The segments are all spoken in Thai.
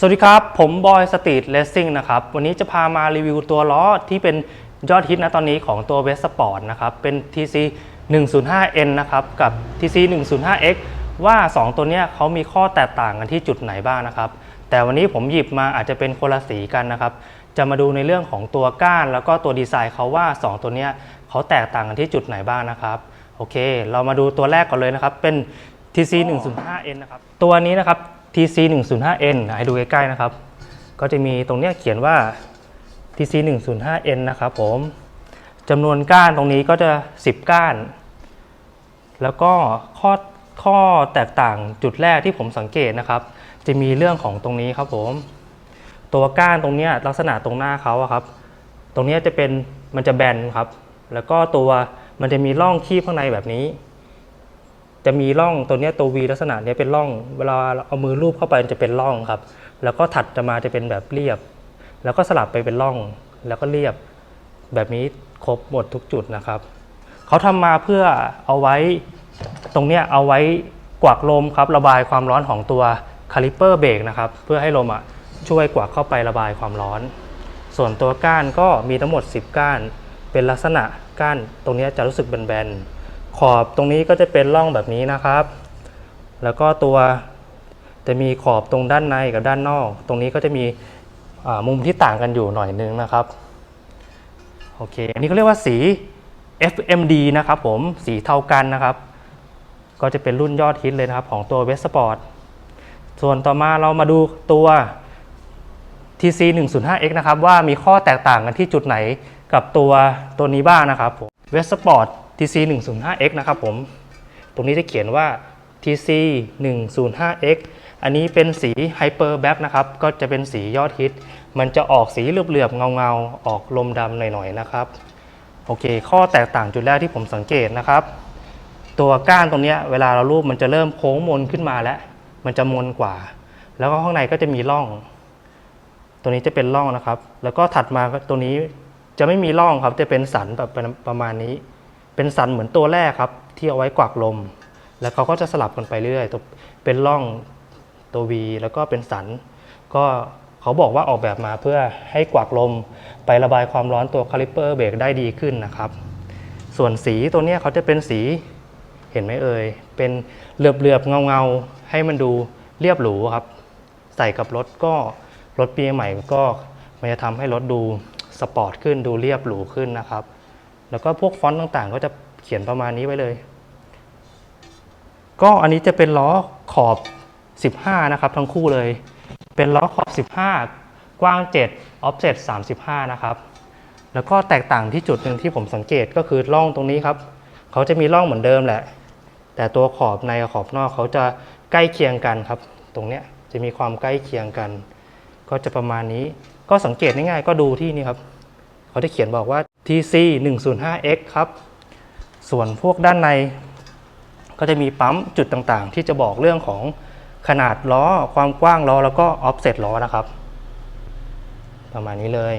สวัสดีครับ ผมบอยสตรีทเลสซิ่งนะครับ วันนี้จะพามารีวิวตัวล้อที่เป็นยอดฮิตนะตอนนี้ของตัวเวสปอร์ตนะครับ เป็น TC 105N นะครับ กับ TC 105X ว่า 2 ตัวเนี้ยเขามีข้อแตกต่างกันที่จุดไหนบ้างนะครับ แต่วันนี้ผมหยิบมาอาจจะเป็นคนละสีกันนะครับ จะมาดูในเรื่องของตัวก้าน แล้วก็ตัวดีไซน์เขาว่า 2 ตัวเนี้ยเขาแตกต่างกันที่จุดไหนบ้างนะครับโอเค เรามาดูตัวแรกก่อนเลยนะครับเป็น TC 105N นะครับตัวนี้นะครับ TC 105N ให้ดูใกล้ๆนะครับ ก็จะมีตรงเนี้ยเขียนว่า TC 105N นะครับผมจำนวนก้านตรงนี้ก็จะ 10 ก้าน แล้วก็ข้อข้อแตกต่างจุดแรกที่ผมสังเกตนะครับ จะมีเรื่องของตรงนี้ครับผม ตัวก้านตรงเนี้ยลักษณะตรงหน้าเขาอะครับ ตรงเนี้ยจะเป็นมันจะแบนครับ แล้วก็ตัวมันจะมีร่องคีบข้างในแบบนี้ จะมีร่องตัวนี้ตัว V ลักษณะนี้เป็นร่อง เวลาเอามือลูบเข้าไปจะเป็นร่องครับ แล้วก็ถัดจะมาจะเป็นแบบเรียบ แล้วก็สลับไปเป็นร่อง แล้วก็เรียบ แบบนี้ครบหมดทุกจุดนะครับเขาทำมาเพื่อเอาไว้ตรงเนี้ยเอาไว้กวักลมครับ ระบายความร้อนของตัวคาลิเปอร์เบรกนะครับ เพื่อให้ลมอะช่วยกวักเข้าไประบายความร้อน ส่วนตัวก้านก็มีทั้งหมด 10 ก้าน เป็นลักษณะก้านตรงนี้จะรู้สึกแบนๆ ขอบตรงนี้ก็จะเป็นร่องแบบนี้นะครับ แล้วก็ตัวจะมีขอบตรงด้านในกับด้านนอก ตรงนี้ก็จะมีมุมที่ต่างกันอยู่หน่อยนึงนะครับ โอเค อันนี้เขาเรียกว่าสี FMD นะครับผม สีเท่ากันนะครับ ก็จะเป็นรุ่นยอดฮิตเลยนะครับของตัว w e s t p o r t ส่วนต่อมาเรามาดูตัว TC 105X นะครับว่ามีข้อแตกต่างกันที่จุดไหนกับตัวตัวนี้บ้างนะครับผม w e s t p TC 105X นะครับผม ตรงนี้จะเขียนว่า TC 105X อันนี้เป็นสี Hyper Black นะครับ ก็จะเป็นสียอดฮิต มันจะออกสีเหลือบๆเงาๆ ออกลมดำหน่อยๆนะครับ โอเค ข้อแตกต่างจุดแรกที่ผมสังเกตนะครับ ตัวก้านตรงนี้เวลาเราลูบมันจะเริ่มโค้งมนขึ้นมาแล้ว มันจะมนกว่า แล้วก็ข้างในก็จะมีร่อง ตัวนี้จะเป็นร่องนะครับ แล้วก็ถัดมาตัวนี้จะไม่มีร่องครับ จะเป็นสันแบบประมาณนี้ เป็นสันเหมือนตัวแรกครับ ที่เอาไว้กวักลม แล้วเขาก็จะสลับกันไปเรื่อยตัวเป็นร่องตัว V แล้วก็เป็นสัน ก็เขาบอกว่าออกแบบมาเพื่อให้กวักลมไประบายความร้อนตัวคาลิปเปอร์เบรกได้ดีขึ้นนะครับ ส่วนสีตัวนี้เขาจะเป็นสีเห็นไหมเอ่ย เป็นเหลือบๆเงาๆ ให้มันดูเรียบหรูครับ ใส่กับรถก็รถปีใหม่ก็มันจะทำให้รถดูสปอร์ตขึ้นดูเรียบหรูขึ้นนะครับ แล้วก็พวกฟอนต์ต่างๆ ก็จะเขียนประมาณนี้ไว้เลย ก็อันนี้จะเป็นล้อขอบ 15 นะครับ ทั้งคู่เลย เป็นล้อขอบ 15 กว้าง 7 offset 35 นะครับ แล้วก็แตกต่างที่จุดหนึ่งที่ผมสังเกตก็คือร่องตรงนี้ครับ เขาจะมีร่องเหมือนเดิมแหละ แต่ตัวขอบในกับขอบนอกเขาจะใกล้เคียงกันครับ ตรงเนี้ยจะมีความใกล้เคียงกัน ก็จะประมาณนี้ ก็สังเกตง่ายๆก็ดูที่นี่ครับ เขาจะเขียนบอกว่า TC 105X ครับ ส่วนพวกด้านในก็จะมีปั๊มจุดต่างๆ ที่จะบอกเรื่องของขนาดล้อ ความกว้างล้อ แล้วก็ offset ล้อนะครับ ประมาณนี้เลย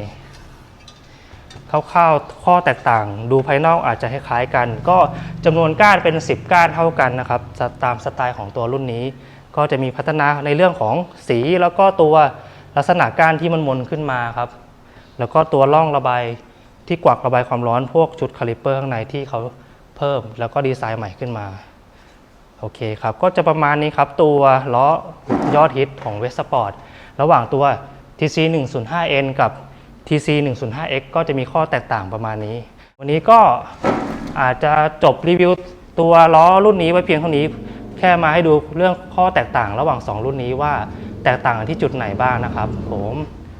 คร่าวๆข้อแตกต่าง ดูภายนอกอาจจะคล้ายๆกัน ก็จำนวนก้านเป็น 10 ก้านเท่ากันนะครับตามสไตล์ของตัวรุ่นนี้ ก็จะมีพัฒนาในเรื่องของสีแล้วก็ตัวลักษณะก้านที่มันมนขึ้นมาครับ แล้วก็ตัวร่องระบาย ที่กวักระบายความร้อนพวกชุดคาลิปเปอร์ข้างในที่เขาเพิ่มแล้วก็ดีไซน์ใหม่ขึ้นมา โอเคครับ ก็จะประมาณนี้ครับ ตัวล้อยอดฮิตของ w e s t p o r t ระหว่างตัว TC 105N กับ TC 105X ก็จะมีข้อแตกต่างประมาณนี้ วันนี้ก็อาจจะจบรีวิวตัวล้อรุ่นนี้ไว้เพียงเท่านี้ แค่มาให้ดูเรื่องข้อแตกต่างระหว่าง 2 รุ่นนี้ว่าแตกต่างกันที่จุดไหนบ้างนะครับ ผม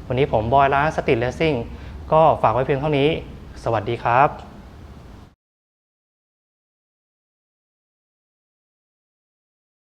วันนี้ผมบอยร้านสติเลสซิ่ง ก็ฝากไว้เพียงเท่านี้ สวัสดีครับ